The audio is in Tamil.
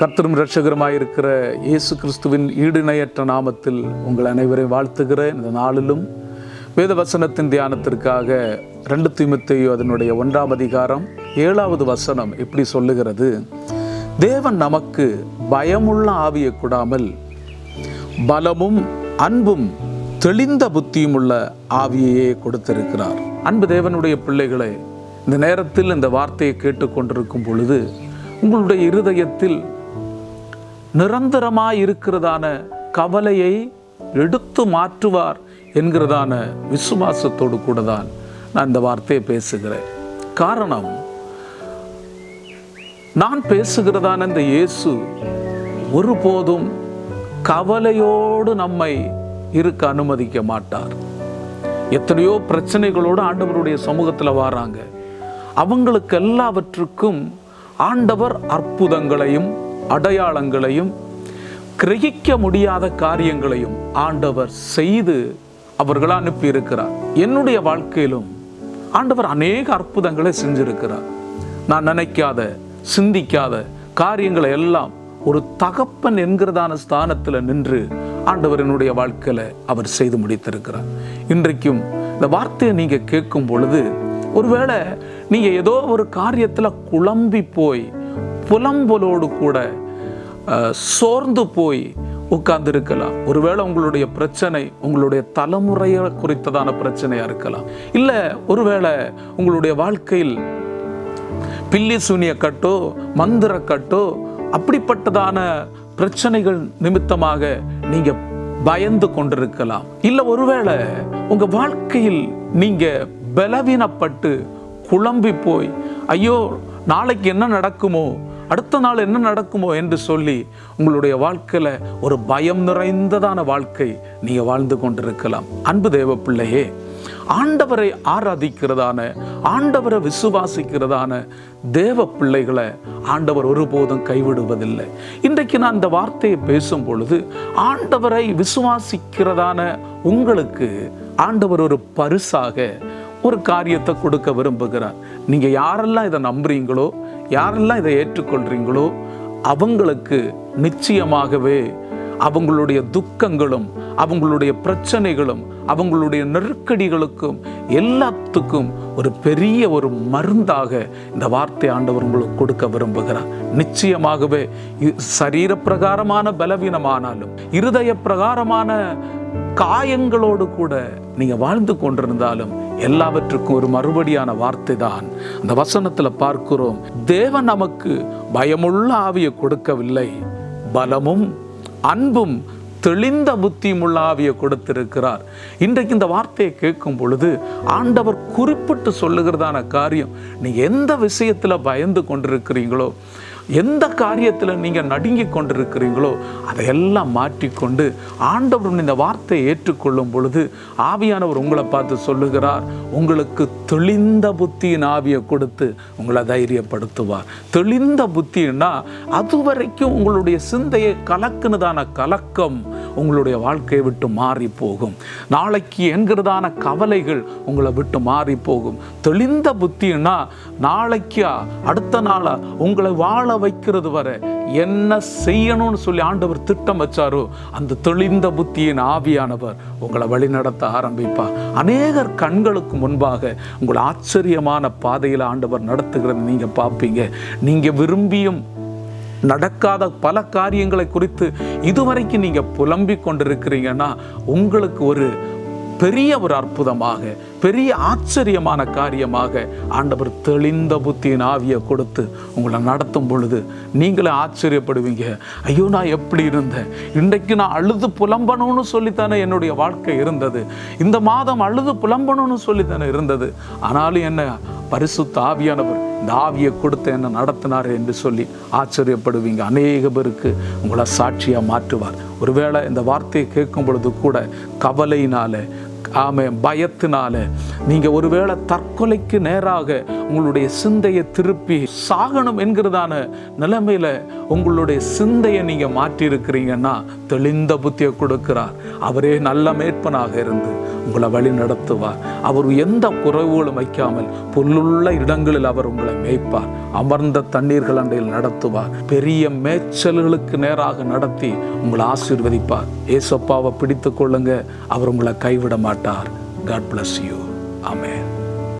கர்த்தரும் இரட்சகருமாயிருக்கிற இயேசு கிறிஸ்துவின் ஈடுணையற்ற நாமத்தில் உங்கள் அனைவரையும் வாழ்த்துகிறேன். இந்த நாளிலும் வேத வசனத்தின் தியானத்திற்காக ரெண்டு தீமத்தையோ அதனுடைய ஒன்றாம் அதிகாரம் ஏழாவது வசனம் இப்படி சொல்லுகிறது? தேவன் நமக்கு பயமுள்ள ஆவியை கூடாமல் பலமும் அன்பும் தெளிந்த புத்தியும் உள்ள ஆவியையே கொடுத்திருக்கிறார். அன்பு தேவனுடைய பிள்ளைகளை இந்த நேரத்தில் இந்த வார்த்தையை கேட்டுக்கொண்டிருக்கும் பொழுது உங்களுடைய இருதயத்தில் நிரந்தரமாக இருக்கிறதான கவலையை எடுத்து மாற்றுவார் என்கிறதான விசுவாசத்தோடு கூட தான் நான் இந்த வார்த்தையை பேசுகிறேன். காரணம் நான் பேசுகிறதான இந்த இயேசு ஒருபோதும் கவலையோடு நம்மை இருக்க அனுமதிக்க மாட்டார். எத்தனையோ பிரச்சனைகளோடு ஆண்டவருடைய சமூகத்தில் வராங்க. அவங்களுக்கு எல்லாவற்றுக்கும் ஆண்டவர் அற்புதங்களையும் அடையாளங்களையும் கிரகிக்க முடியாத காரியங்களையும் ஆண்டவர் செய்து அவர்கள் அனுப்பியிருக்கிறார். என்னுடைய வாழ்க்கையிலும் ஆண்டவர் அநேக அற்புதங்களை செஞ்சிருக்கிறார். நான் நினைக்காத சிந்திக்காத காரியங்களை எல்லாம் ஒரு தகப்பன் என்கிறதான ஸ்தானத்தில் நின்று ஆண்டவர் என்னுடைய வாழ்க்கையில் அவர் செய்து முடித்திருக்கிறார். இன்றைக்கும் இந்த வார்த்தையை நீங்கள் கேட்கும் பொழுது ஒருவேளை நீங்கள் ஏதோ ஒரு காரியத்தில் குழம்பி போய் புலம்பலோடு கூட சோர்ந்து போய் உட்கார்ந்துருக்கலாம். ஒருவேளை உங்களுடைய பிரச்சனை உங்களுடைய தலைமுறையை குறித்ததான பிரச்சனையாக இருக்கலாம். இல்லை ஒருவேளை உங்களுடைய வாழ்க்கையில் பில்லி சூனிய கட்டோ மந்திர கட்டோ அப்படிப்பட்டதான பிரச்சனைகள் நிமித்தமாக நீங்கள் பயந்து கொண்டிருக்கலாம். இல்லை ஒருவேளை உங்கள் வாழ்க்கையில் நீங்கள் பலவீனப்பட்டு குழம்பி போய் ஐயோ நாளைக்கு என்ன நடக்குமோ? அடுத்த நாள் என்ன நடக்குமோ? என்று சொல்லி உங்களுடைய வாழ்க்கையில ஒரு பயம் நிறைந்ததான வாழ்க்கை நீங்கள் வாழ்ந்து கொண்டிருக்கலாம். அன்பு தேவ பிள்ளையே ஆண்டவரை ஆராதிக்கிறதான ஆண்டவரை விசுவாசிக்கிறதான தேவ பிள்ளைகளை ஆண்டவர் ஒருபோதும் கைவிடுவதில்லை. இன்றைக்கு நான் இந்த வார்த்தையை பேசும் பொழுது ஆண்டவரை விசுவாசிக்கிறதான உங்களுக்கு ஆண்டவர் ஒரு பரிசாக ஒரு காரியத்தை கொடுக்க விரும்புகிறார். நீங்கள் யாரெல்லாம் இதை நம்புறீங்களோ யாரெல்லாம் இதை ஏற்றுக்கொள்கிறீங்களோ அவங்களுக்கு நிச்சயமாகவே அவங்களுடைய துக்கங்களும் அவங்களுடைய பிரச்சனைகளும் அவங்களுடைய நெருக்கடிகளுக்கும் எல்லாத்துக்கும் ஒரு பெரிய ஒரு மருந்தாக இந்த வார்த்தை ஆண்டவர் உங்களுக்கு கொடுக்க விரும்புகிறார். நிச்சயமாகவே இ- சரீர பிரகாரமான பலவீனமானாலும் இருதய பிரகாரமான காயங்களோடு கூட நீங்கள் வாழ்ந்து கொண்டிருந்தாலும் எல்லாவற்றுக்கும் ஒரு மறுபடியான வார்த்தை தான் அந்த வசனத்தில் பார்க்கிறோம் தேவன் நமக்கு பயமுள்ள ஆவியை கொடுக்கவில்லை. பலமும் அன்பும் தெளிந்த புத்தியும் உள்ள ஆவியை கொடுத்திருக்கிறார். இன்றைக்கு இந்த வார்த்தையை கேட்கும் பொழுது ஆண்டவர் குறிப்பிட்டு சொல்லுகிறதான காரியம் நீ எந்த விஷயத்தில் பயந்து கொண்டிருக்கிறீங்களோ எந்த காரியத்தில் நீங்கள் நடுங்கி கொண்டிருக்கிறீங்களோ அதையெல்லாம் மாற்றிக்கொண்டு ஆண்டவர் இந்த வார்த்தையை ஏற்றுக்கொள்ளும் பொழுது ஆவியானவர் உங்களை பார்த்து சொல்லுகிறார் உங்களுக்கு தெளிந்த புத்தியின் ஆவியை கொடுத்து உங்களை தைரியப்படுத்துவார். தெளிந்த புத்தின்னா அதுவரைக்கும் உங்களுடைய சிந்தையை கலக்குனதான கலக்கம் உங்களுடைய வாழ்க்கையை விட்டு மாறி போகும். நாளைக்கு என்கிறதான கவலைகள் உங்களை விட்டு மாறி போகும். தெளிந்த புத்தின்னா நாளைக்கா அடுத்த நாளா உங்களை வாழ வைக்கிறது வரை என்ன செய்யணும்னு சொல்லி ஆண்டவர் திட்டம் வச்சாரோ அந்த தெளிந்த புத்தியின் ஆவியானவர் உங்களை வழிநடத்த ஆரம்பிப்பார் அநேகர் கண்களுக்கு முன்பாக உங்களை ஆச்சரியமான பாதையில் ஆண்டவர் நடத்துகிறத நீங்கள் பார்ப்பீங்க. நீங்கள் விரும்பியும் நடக்காத பல காரியங்களை குறித்து இதுவரைக்கும் நீங்கள் புலம்பிக் கொண்டிருக்கிறீங்கன்னா உங்களுக்கு ஒரு பெரிய ஒரு அற்புதமாக பெரிய ஆச்சரியமான காரியமாக ஆண்டவர் தெளிந்த புத்தியின் ஆவியை கொடுத்து உங்களை நடத்தும் பொழுது நீங்களே ஆச்சரியப்படுவீங்க. ஐயோ நான் எப்படி இருந்தேன்? இன்றைக்கு நான் அழுது புலம்பணும்னு சொல்லித்தானே என்னுடைய வாழ்க்கை இருந்தது. இந்த மாதம் அழுது புலம்பணும்னு சொல்லித்தானே இருந்தது. ஆனாலும் என்ன பரிசுத்த ஆவியானவர் இந்த ஆவியை கொடுத்து என்ன நடத்தினார் என்று சொல்லி ஆச்சரியப்படுவீங்க. அநேக பேருக்கு உங்களை சாட்சியாக மாற்றுவார். ஒருவேளை இந்த வார்த்தையை கேட்கும் பொழுது கூட கவலையினால ஆமே பயத்தினால நீங்கள் ஒருவேளை தற்கொலைக்கு நேராக உங்களுடைய சிந்தையை திருப்பி சாகணும் என்கிறதான நிலைமையில் உங்களுடைய சிந்தையை நீங்கள் மாற்றியிருக்கிறீங்கன்னா தெளிந்த புத்தியை கொடுக்கிறார். அவரே நல்ல மேற்பனாக இருந்து உங்களை வழி நடத்துவார் அவர் எந்த குறைவுகளும் வைக்காமல் புல்லுள்ள இடங்களில் அவர் உங்களை மேய்ப்பார். அமர்ந்த தண்ணீர்கள் அண்டையில் நடத்துவார் பெரிய மேய்ச்சல்களுக்கு நேராக நடத்தி உங்களை ஆசீர்வதிப்பார். ஏசப்பாவை பிடித்து கொள்ளுங்க. அவர் உங்களை கைவிட மாட்டார். God bless you amen